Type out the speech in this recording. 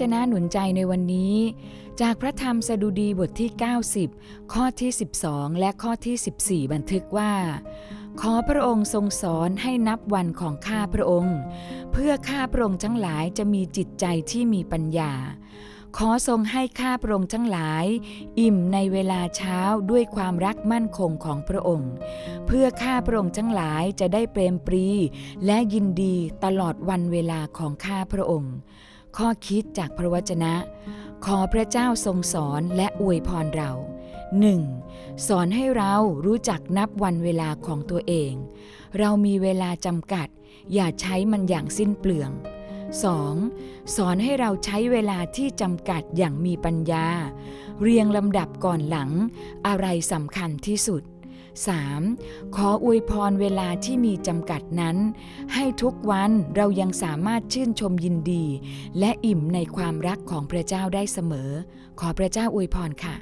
จนะหนุนใจในวันนี้ จากพระธรรมสดุดีบทที่ 90 ข้อที่ 12 และข้อที่ 14 บันทึกว่า ขอพระองค์ทรงสอนให้นับวันของข้าพระองค์ เพื่อข้าพระองค์ทั้งหลายจะมีจิตใจที่มีปัญญา ขอทรงให้ข้าพระองค์ทั้งหลาย อิ่มในเวลาเช้าด้วยความรักมั่นคงของพระองค์ เพื่อข้าพระองค์ทั้งหลายจะได้เปรมปรีและยินดีตลอดวันเวลาของข้าพระองค์ ข้อคิดจากพระวจนะ ขอพระเจ้าทรงสอนและอวยพรเรา 1. สอนให้เรารู้จักนับวันเวลาของตัวเอง เรามีเวลาจำกัด อย่าใช้มันอย่างสิ้นเปลือง 2. สอนให้เราใช้เวลาที่จำกัดอย่างมีปัญญา เรียงลำดับก่อนหลัง อะไรสำคัญที่สุด 3. ขออวยพรเวลาที่มีจำกัดนั้น ให้ทุกวันเรายังสามารถชื่นชมยินดี และอิ่มในความรักของพระเจ้าได้เสมอ ขอพระเจ้าอวยพรค่ะ